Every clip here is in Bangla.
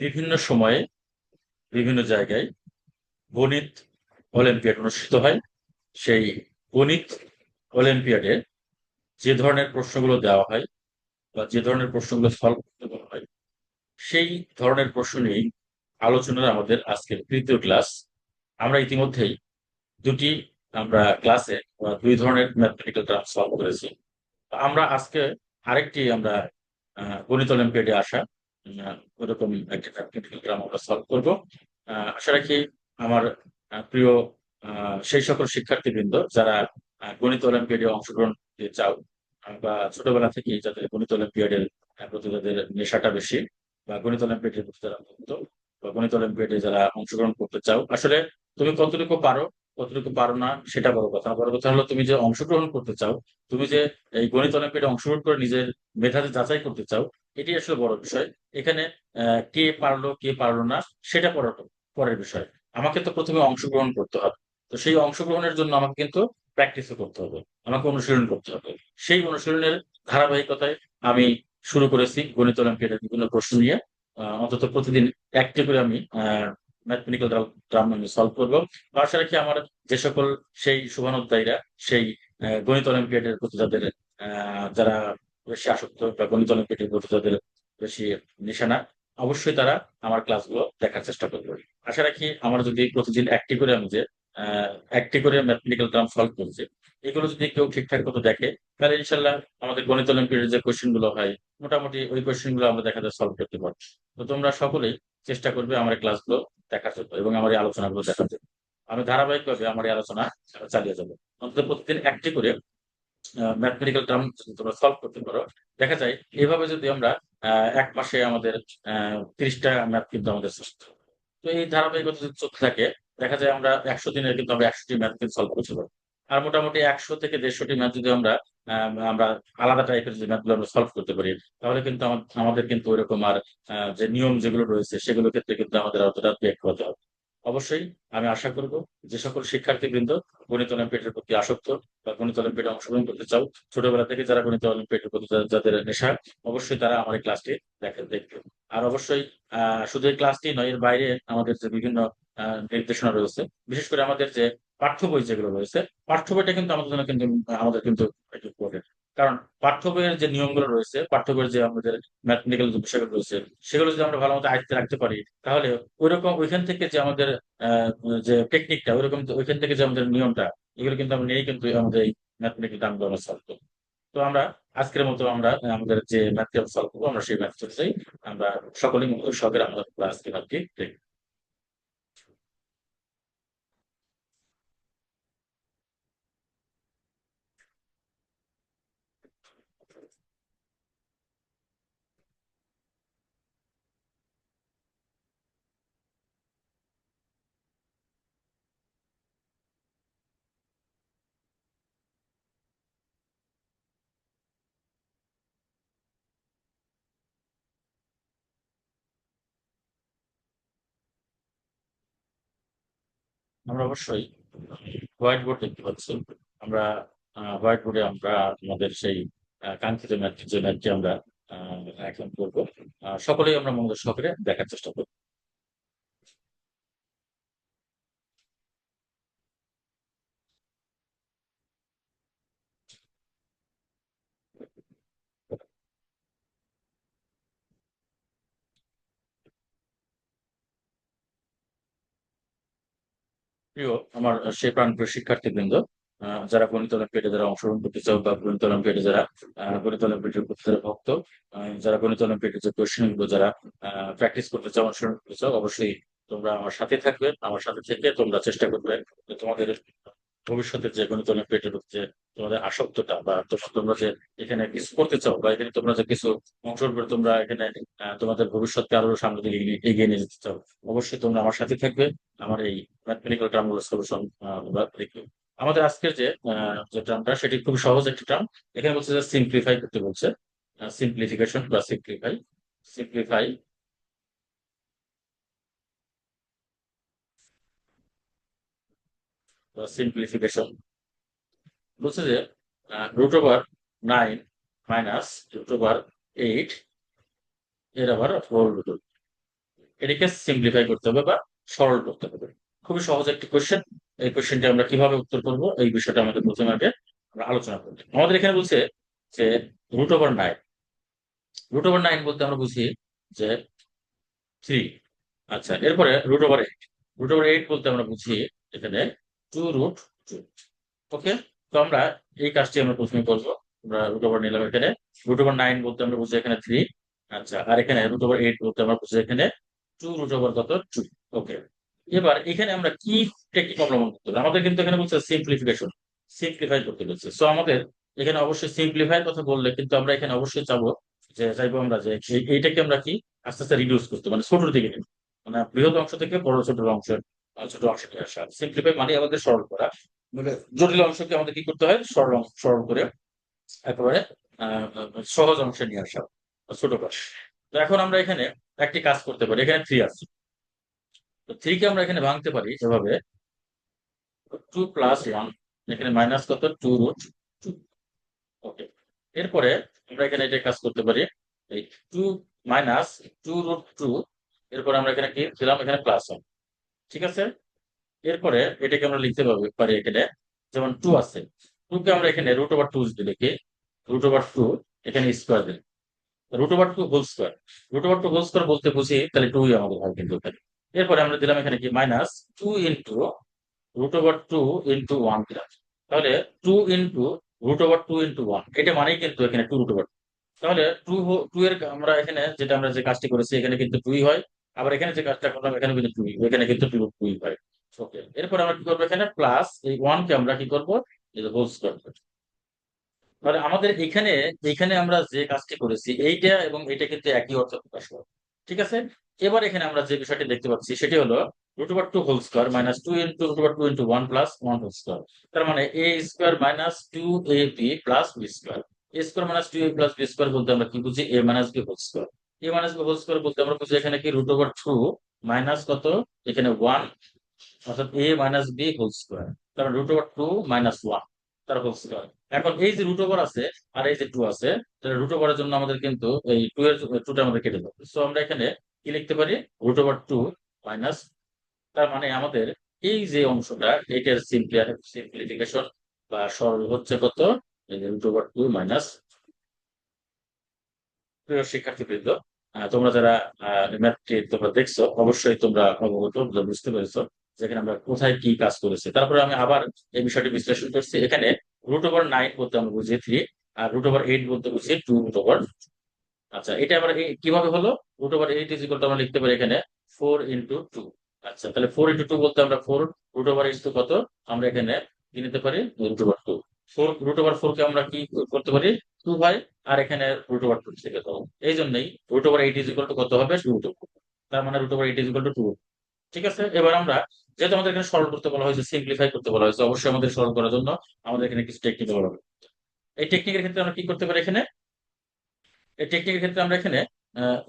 বিভিন্ন সময়ে বিভিন্ন জায়গায় গণিত অলিম্পিয়াড অনুষ্ঠিত হয়। সেই গণিত অলিম্পিয়াডে যে ধরনের প্রশ্নগুলো দেওয়া হয় বা যে ধরনের প্রশ্নগুলো সলভ করতে বলা হয়, সেই ধরনের প্রশ্ন নিয়েই আলোচনার আমাদের আজকের তৃতীয় ক্লাস। আমরা ইতিমধ্যেই দুটি আমরা ক্লাসে বা দুই ধরনের ম্যাথমেটিক্যাল টার্ম সলভ করেছি। আমরা আজকে আরেকটি আমরা গণিত অলিম্পিয়াডে আসা ওরকম একটি টার্ম আমরা সলভ করব। আশা রাখি আমার প্রিয় সেই সকল শিক্ষার্থীবৃন্দ যারা গণিত অলিম্পিয়াডে অংশগ্রহণ করতে চাও বা ছোটবেলা থেকেই যাদের গণিত অলিম্পিয়াডের প্রতি যাদের নেশাটা বেশি বা গণিত অলিম্পিয়াডের প্রতি যারা মুক্ত বা গণিত অলিম্পিয়াডে যারা অংশগ্রহণ করতে চাও, আসলে তুমি কতটুকু পারো কতটুকু পারো না, সেটা বড় কথা। বড় কথা হলো তুমি যে অংশগ্রহণ করতে চাও, তুমি যে এই গণিত অলিম্পিয়াডে অংশগ্রহণ করে নিজের মেধাতে যাচাই করতে চাও এটি আসলে বড় বিষয়। এখানে কে পারল কে পারল না, সেটা পরের বিষয়। আমাকে তো প্রথমে অংশগ্রহণ করতে হবে। তো সেই অংশগ্রহণের জন্য আমাকে কিন্তু প্র্যাকটিসও করতে হবে। আমাকে অনুশীলন করতে হবে। সেই অনুশীলনের ধারাবাহিকতায় আমি শুরু করেছি গণিত অলিম্পিয়াডের বিভিন্ন প্রশ্ন নিয়ে। অন্তত প্রতিদিন একটি করে আমি ম্যাথমেটিক্যাল ড্রাম আমি সলভ করব। রাখি আমার যে সকল সেই শুভানুদ্দায়ীরা সেই গণিত অলিম্পিয়াডের প্রতি যাদের যারা বেশি আসক্ত বা গণিত অলিম্পিয়াডের প্রতি যাদের বেশি নিশানা, অবশ্যই তারা আমার ক্লাসগুলো দেখার চেষ্টা করবে। আশা রাখি আমার যদি প্রতিদিন একটি করে আমি যে একটি করে ম্যাথমেটিক্যাল টার্ম সলভ করছি এগুলো যদি কেউ ঠিকঠাক মতো দেখে, তাহলে ইনশাল্লাহ আমাদের গণিত অলিম্পিয়াডের যে কোয়েশ্চেনগুলো হয়, মোটামুটি ওই কোয়েশ্চেনগুলো আমরা দেখা যায় সলভ করতে পারব। তো তোমরা সকলেই চেষ্টা করবে আমার ক্লাসগুলো দেখার জন্য এবং আমার এই আলোচনাগুলো দেখার জন্য। আমি ধারাবাহিকভাবে আমার এই আলোচনা চালিয়ে যাব। অন্তত প্রতিদিন একটি করে ম্যাথমেটিক্যাল টার্ম যদি তোমরা সলভ করতে পারো, দেখা যায় এইভাবে যদি আমরা এক মাসে আমাদের তিরিশটা ম্যাথ কিন্তু আমাদের সুস্থ তো এই ধারাবাহিকতা যদি চলতে থাকে, দেখা যায় আমরা একশো দিনের কিন্তু আমরা একশোটি ম্যাথ কিন্তু সলভ করতে পারব আর মোটামুটি একশো থেকে দেড়শোটি ম্যাথ যদি আমরা আমরা আলাদা টাইপের যে ম্যাথগুলো আমরা সলভ করতে পারি, তাহলে কিন্তু আমাদের কিন্তু ওইরকম আর যে নিয়ম যেগুলো রয়েছে, সেগুলোর ক্ষেত্রে কিন্তু আমাদের অতটা ব্যাক হতে হবে অবশ্যই আমি আশা করব যে সকল শিক্ষার্থীবৃন্দ গণিত অলিম্পিয়াডের প্রতি আসক্ত বা গণিত অলিম্পিয়াডে অংশগ্রহণ করতে চাও, ছোটবেলা থেকে যারা গণিত অলিম্পিয়াডের প্রতি যাদের নেশা, অবশ্যই তারা আমার এই ক্লাসটি দেখে দেখবে। আর অবশ্যই শুধু এই ক্লাসটি নয়, এর বাইরে আমাদের যে বিভিন্ন নির্দেশনা রয়েছে, বিশেষ করে আমাদের যে পাঠ্য বই যেগুলো রয়েছে, পাঠ্য বইটা কিন্তু আমাদের জন্য কিন্তু, আমাদের কিন্তু ইম্পর্টেন্ট কারণ পাঠ্য বইয়ের যে নিয়মগুলো রয়েছে পাঠ্য বইয়ের যে আমাদের ম্যাথমেটিক্যাল যে বিষয়গুলো রয়েছে, সেগুলো যদি আমরা ভালো মতো আয়ত্তে রাখতে পারি, তাহলে ওই রকম ওইখান থেকে যে আমাদের যে টেকনিকটা ওইরকম ওইখান থেকে যে আমাদের নিয়মটা, এগুলো কিন্তু আমরা নিয়েই কিন্তু আমাদের এই ম্যাথমেটিক্যাল টার্মগুলো আমরা সলভ করব। তো আমরা আজকের মতো আমরা আমাদের যে ম্যাথ সলভ করব, আমরা সেই ম্যাথ চাই আমরা সকলেই শখের আমাদের আজকে ম্যাথটি দেখব। আমরা অবশ্যই হোয়াইট বোর্ড দেখতে পাচ্ছি। আমরা হোয়াইট বোর্ডে আমরা আমাদের সেই কাঙ্ক্ষিত ম্যাচ যে ম্যাচটি আমরা এখন করব। সকলেই আমরা মনোযোগ সহকারে দেখার চেষ্টা করব। প্রিয় আমার সে প্রাণপ্রিয় শিক্ষার্থীবৃন্দ যারা গণিত অলিম্পিয়াডে যারা অংশগ্রহণ করতে চাও বা গণিত অলিম্পিয়াডে যারা গণিত অলিম্পিয়াডের যারা ভক্ত যারা গণিত অলিম্পিয়াডের যে কোয়েশ্চেনগুলো যারা প্র্যাকটিস করতে চাও অনুসরণ করতে চাও অবশ্যই তোমরা আমার সাথে থাকবে, আমার সাথে থেকে তোমরা চেষ্টা করবে তোমাদের ভবিষ্যতের যে গণিত অলিম্পিয়াডের যে তোমাদের আসক্তটা বা তোমরা যে এখানে কিছু করতে চাও বা এখানে তোমরা যে কিছু অংশগ্রহণ করে তোমরা এখানে তোমাদের ভবিষ্যৎকে আরও সামনে দিকে এগিয়ে নিয়ে যেতে চাও, অবশ্যই তোমরা আমার সাথে থাকবে, আমার এই ম্যাথমেটিক্যাল টার্মগুলো সলিউশন দেখবে আমাদের আজকের যে যে টার্মটা সেটি খুব সহজ একটি টার্ম এখানে বলছে যে সিম্পলিফাই করতে বলছে। সিম্পলিফিকেশন বা সিম্পলিফাই সিম্পলিফাই সিম্পলিফিকেশন বলছে যে root over nine minus root over eight এর আবার হোল রুট এটাকে সিম্পলিফাই করতে হবে বা সরল করতে হবে। খুবই সহজ একটি কোয়েশ্চেন এই কোয়েশ্চেনটি আমরা কীভাবে উত্তর করব? এই বিষয়টা আমাদের প্রথমে আগে আমরা আলোচনা করব। আমাদের এখানে বলছে যে root over nine root over nine বলতে আমরা বুঝি যে থ্রি আচ্ছা এরপরে root over eight root over eight বলতে আমরা বুঝি এখানে টু রুট টু ওকে তো আমরা এই কাজটি আমরা প্রথমে করব। আমরা রুট ওভার নিলাম এখানে। রুট ওভার নাইন বলতে আমরা বুঝি এখানে থ্রি আচ্ছা আর এখানে রুট ওভার এইট বলতে আমরা বুঝি এখানে টু রুট ওভার কত টু ওকে এবার এখানে আমরা কি টেকনিক অবলম্বন করতে হবে আমাদের কিন্তু এখানে বলছে সিম্পলিফিকেশন সিম্পলিফাই করতে বলছে। সো আমাদের এখানে অবশ্যই সিম্পলিফাই কথা বললে কিন্তু আমরা এখানে অবশ্যই চাবো যে চাইব আমরা যে এইটাকে আমরা কি আস্তে আস্তে রিডিউস করতে মানে ছোট দিকে নিব। মানে বৃহৎ অংশ থেকে বড় ছোট আহ, ছোট অংশে নিয়ে আসা। সিম্পলিফাই মানে আমাদের সরল করা। মানে জটিল অংশকে আমাদের কি করতে হয়? সরল অংশ সরল করে একেবারে সহজ অংশে নিয়ে আসা ছোট করা। তো এখন আমরা এখানে একটি কাজ করতে পারি। এখানে থ্রি আছে। তো থ্রি কে আমরা এখানে ভাঙতে পারি এভাবে টু প্লাস ওয়ান এখানে মাইনাস কত? টু রুট টু ওকে এরপরে আমরা এখানে এটা কাজ করতে পারি, এই two minus two root two এরপরে আমরা এখানে কি দিলাম এখানে প্লাস ওয়ান ঠিক আছে? এরপরে এটাকে আমরা লিখতে পারি এখানে। যেমন টু আছে। টু কে আমরা এখানে রুট ওভার টু যদি লিখি রুট ওভার টু এখানে স্কোয়ার দিই root over two whole square root over two whole square বলতে বুঝি, তাহলে টুই আমাদের হয় কিন্তু এরপরে আমরা দিলাম এখানে কি? Minus two into root over two into one দিলাম। তাহলে two into root over two into one এটা মানেই কিন্তু এখানে টু রুট ওভার তাহলে টু টু এর আমরা এখানে যেটা আমরা যে কাজটি করেছি, এখানে কিন্তু টুই হয়। আবার এখানে যে কাজটা করলাম, এখানে কিন্তু টুই এখানে কিন্তু টু টুই হয়। ওকে এরপর আমরা কি করব এখানে? প্লাস এই ওয়ান কে আমরা কি করব? হোল স্কোয়ার তাহলে আমাদের এখানে এখানে আমরা যে কাজটি করেছি, এইটা এবং এটা কিন্তু একই অর্থ প্রকাশ করে ঠিক আছে? এবার এখানে আমরা যে বিষয়টি দেখতে পাচ্ছি, সেটি হলো root over two whole square minus two into root over two into one plus one whole square. তার মানে A square minus two A B plus B square. A square minus two A plus B square বলতে আমরা কি বুঝি? A minus B whole square. A minus B whole square বলতে আমরা বুঝি এখানে কি রুট ওভার টু মাইনাস কত? এখানে ওয়ান, অর্থাৎ A minus B whole square. তারপর root over two minus one, তার হোল স্কোয়ার। এখন এই যে রুট ওভার আছে আর এই যে টু আছে, তাহলে রুট ওভারের জন্য আমাদের কিন্তু এই টু এর টুটা আমাদের কেটে যাবে সো আমরা এখানে কি লিখতে পারি? রুট ওভার টু মাইনাস তার মানে আমাদের এই যে অংশটা এটার সিম্পলিফিকেশন বা সরল হচ্ছে কত? রুট ওভার টু মাইনাস প্রিয় শিক্ষার্থীবৃন্দ তোমরা যারা ম্যাথটি তোমরা দেখছ, অবশ্যই তোমরা অবগত বুঝতে পেরেছ যেখানে আমরা কোথায় কি কাজ করেছি। তারপরে আমি আবার এই বিষয়টি বিশ্লেষণ করছি। এখানে রুট ওভার নাইন বলতে আমরা বুঝি থ্রি আর রুট ওভার এইট বলতে বুঝি টু রুট ওভার আচ্ছা এটা আমরা কীভাবে হলো? Root over eight is equal to আমরা লিখতে পারি এখানে ফোর ইন্টু টু আচ্ছা তাহলে ফোর ইন্টু টু বলতে আমরা ফোর রুট ওভার এইট কত? আমরা এখানে কি নিতে পারি? Root over two four root over four কে আমরা কি করতে পারি? টু হয় আর এখানে রুট ওভার টু থেকে দেবো এই জন্যই root over eight is equal to কত হবে? রুট তার মানে root over eight is equal to two ঠিক আছে? এবার আমরা, যেহেতু আমাদের এখানে সরল করতে বলা হয়েছে সিম্পলিফাই করতে বলা হয়েছে, অবশ্যই আমাদের সরল করার জন্য আমাদের এখানে কিছু টেকনিক বলা হবে। এই টেকনিকের ক্ষেত্রে আমরা কি করতে পারি এখানে? এই টেকনিকের ক্ষেত্রে আমরা এখানে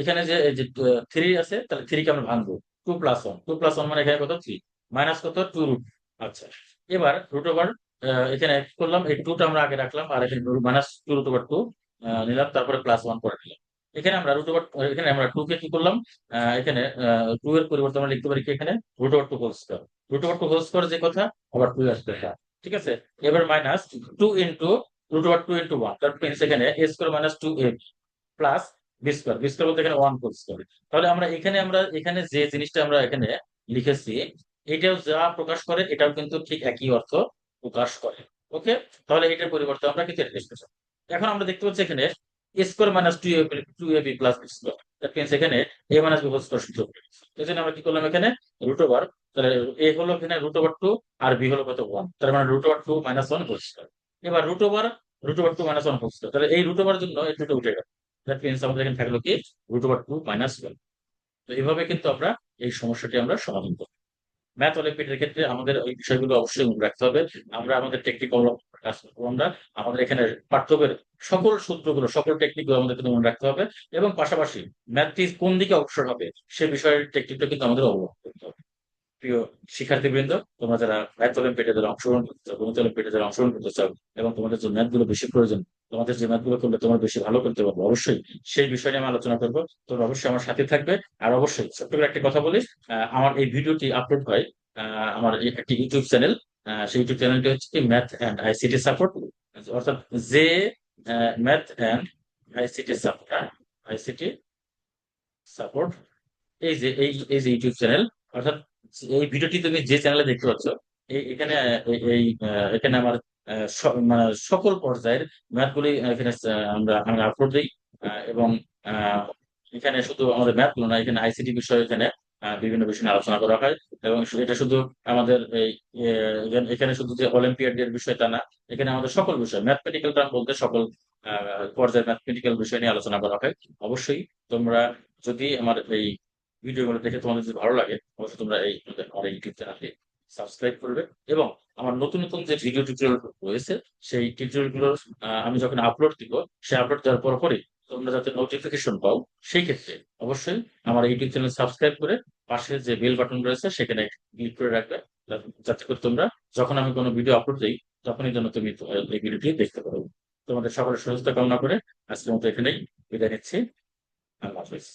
এখানে যে থ্রি আছে, তাহলে থ্রি কে আমরা ভাঙবো। Two plus one two plus one মানে এখানে কত? থ্রি মাইনাস কত? টু রুট আচ্ছা। এবার রুট ওভার এখানে করলাম। এই টুটা আমরা আগে রাখলাম, আর এখানে minus two root over two নিলাম, তারপরে প্লাস ওয়ান করে নিলাম এখানে আমরা রুট ওভার এখানে আমরা টু কে কি করলাম? এখানে টু এর পরিবর্তে আমরা লিখতে পারি কি এখানে? Root over two whole square root over two whole square যে কথা, আবার টু আসবে ঠিক আছে? এবার minus two into root over two into one তারপর এখানে A square minus two A plus B square B square বলতে এখানে ওয়ান হোল স্কোয়ার তাহলে আমরা এখানে আমরা, এখানে যে জিনিসটা আমরা এখানে লিখেছি, এটাও যা প্রকাশ করে, এটাও কিন্তু ঠিক একই অর্থ প্রকাশ করে। ওকে তাহলে এটার পরিবর্তে আমরা কিন্তু এটা লিখতে এখন আমরা দেখতে পাচ্ছি এখানে square minus two A two A B plus B square that means এখানে A minus B whole square সূত্র। এই জন্য আমরা কি করলাম এখানে? রুট ওভার তাহলে এ হলো এখানে রুট ওভার টু আর বি হলো কত ওয়ান তার মানে root over two minus one whole square এবার root over root over two minus one whole square তাহলে এই রুট ওভার জন্য এই দুটো উঠে গেল। দ্যাট মিনস আমাদের এখানে থাকল কি? Root over two minus one তো এইভাবে কিন্তু আমরা এই সমস্যাটি আমরা সমাধান করব। ম্যাথ অলিম্পিয়াডের ক্ষেত্রে আমাদের ওই বিষয়গুলো অবশ্যই মনে রাখতে হবে। আমরা আমাদের টেকনিক কাজ আমরা। আমাদের এখানে পাঠ্যবের সকল সূত্রগুলো, সকল টেকনিকগুলো আমাদের কিন্তু মনে রাখতে হবে। এবং পাশাপাশি ম্যাথটি কোন দিকে অগ্রসর হবে, সে বিষয়ের টেকনিকটা কিন্তু আমাদের অবলম্বন করতে হবে। প্রিয় শিক্ষার্থীবৃন্দ, তোমরা যারা ম্যাথ অলিম্পিয়াডে যারা অংশগ্রহণ করতে চাও, গণিত অলিম্পিয়াডে যারা অংশগ্রহণ করতে চাও, এবং তোমাদের যে ম্যাথগুলো বেশি প্রয়োজন তোমাদের যে ম্যাথগুলো করলে তোমরা বেশি ভালো করতে পারব। অবশ্যই সেই বিষয় নিয়ে আমি আলোচনা করব। তোমরা অবশ্যই আমার সাথে থাকবে। আর অবশ্যই ছোট্ট করে একটা কথা বলি আমার এই ভিডিওটি আপলোড হয় আমার একটি ইউটিউব চ্যানেল সেই ইউটিউব চ্যানেলটি হচ্ছে ম্যাথ অ্যান্ড আইসিটি সাপোর্ট অর্থাৎ যে math and ICT support ICT support এই যে, এই এই যে ইউটিউব চ্যানেল অর্থাৎ এই ভিডিওটি তুমি যে চ্যানেলে দেখতে পাচ্ছ, এই, এখানে, এই- এখানে আমার মানে সকল পর্যায়ের ম্যাথগুলি এখানে আমরা আমি আপলোড দিই এবং এখানে শুধু আমাদের ম্যাথগুলো না এখানে আইসিটি বিষয় এখানে বিভিন্ন বিষয় নিয়ে আলোচনা করা হয় এবং এটা শুধু আমাদের এই এখানে- শুধু যে অলিম্পিয়াডের বিষয় তা না এখানে আমাদের সকল বিষয় ম্যাথমেটিক্যাল টার্ম বলতে সকল আহ, পর্যায়ের ম্যাথমেটিক্যাল বিষয় নিয়ে আলোচনা করা হয়। অবশ্যই তোমরা যদি আমার এই ভিডিওগুলো দেখে তোমাদের যদি ভালো লাগে অবশ্যই তোমরা এই আমার ইউটিউব চ্যানেলটি সাবস্ক্রাইব করবে এবং আমার নতুন নতুন যে ভিডিও টিউটোরিয়াল রয়েছে, সেই টিউটোরিয়াল আমি যখন আপলোড দিব, সেই আপলোড দেওয়ার পর পরে তোমরা যাতে নোটিফিকেশন পাও, সেই ক্ষেত্রে অবশ্যই আমার ইউটিউব চ্যানেল সাবস্ক্রাইব করে পাশে যে বেল বাটন রয়েছে, সেখানে ক্লিক করে রাখবে, যাতে করে তোমরা যখন আমি কোনো ভিডিও আপলোড দিই, তখনই যেন তুমি এই ভিডিওটি দেখতে পারো। তোমাদের সকলের সুস্থতা কামনা করে আজকের মতো এখানেই বিদায় নিচ্ছি। আল্লাহ হাফিজ।